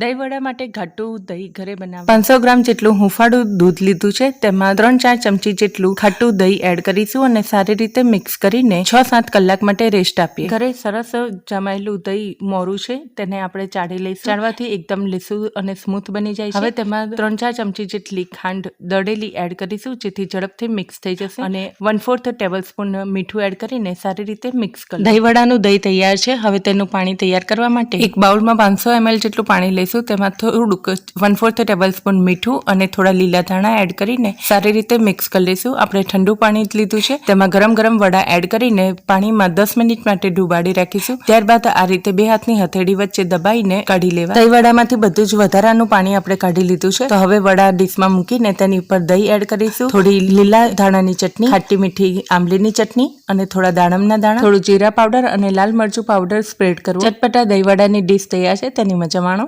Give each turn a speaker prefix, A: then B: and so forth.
A: દહીંવડા માટે ઘાટું દહીં ઘરે બનાવ પાંચસો ગ્રામ જેટલું હુંફાળું દૂધ લીધું છે તેમાં ત્રણ ચાર ચમચી જેટલું ખાટું દહીં એડ કરીશું અને સારી રીતે મિક્સ કરીને છ સાત કલાક માટે રેસ્ટ આપીએ. ઘરે સરસ જમાયેલું દહીં મોરું છે તેને આપણે ચાળી લઈશું. ચાળવાથી એકદમ લીસું અને સ્મૂથ બની જાય હવે તેમાં ત્રણ ચાર ચમચી જેટલી ખાંડ દળેલી એડ કરીશું જેથી ઝડપથી મિક્સ થઈ જશે. અને વન ફોર્થ ટેબલ સ્પૂન મીઠું એડ કરીને સારી રીતે મિક્સ કરી દહીંવડાનું દહીં તૈયાર છે હવે તેનું પાણી તૈયાર કરવા માટે એક બાઉલમાં પાંચસો એમએલ જેટલું પાણી લઈશું તેમાં થોડુંક વન ફોર્થ ટેબલ સ્પૂન મીઠું અને થોડા લીલા ધાણા એડ કરીને સારી રીતે મિક્સ કરી લઈશું. આપણે ઠંડુ પાણી જ લીધું છે. તેમાં ગરમ ગરમ વડા એડ કરીને પાણીમાં દસ મિનિટ માટે ડુબાડી રાખીશું. ત્યારબાદ આ રીતે બે હાથની હથેળી વચ્ચે દબાઈને કાઢી લેવા. દહીં વડામાંથી બધું જ વધારાનું પાણી આપણે કાઢી લીધું છે. તો હવે વડા ડીશમાં મૂકીને તેની ઉપર દહીં એડ કરીશું. થોડી લીલા ધાણાની ચટણી, ખાટી મીઠી આંબલીની ચટણી અને થોડા દાડમના દાણા. થોડું જીરા પાવડર અને લાલ મરચું પાવડર સ્પ્રેડ કરવું. ચટપટા દહીંવડાની ડીશ તૈયાર છે. તેની મજા માણો.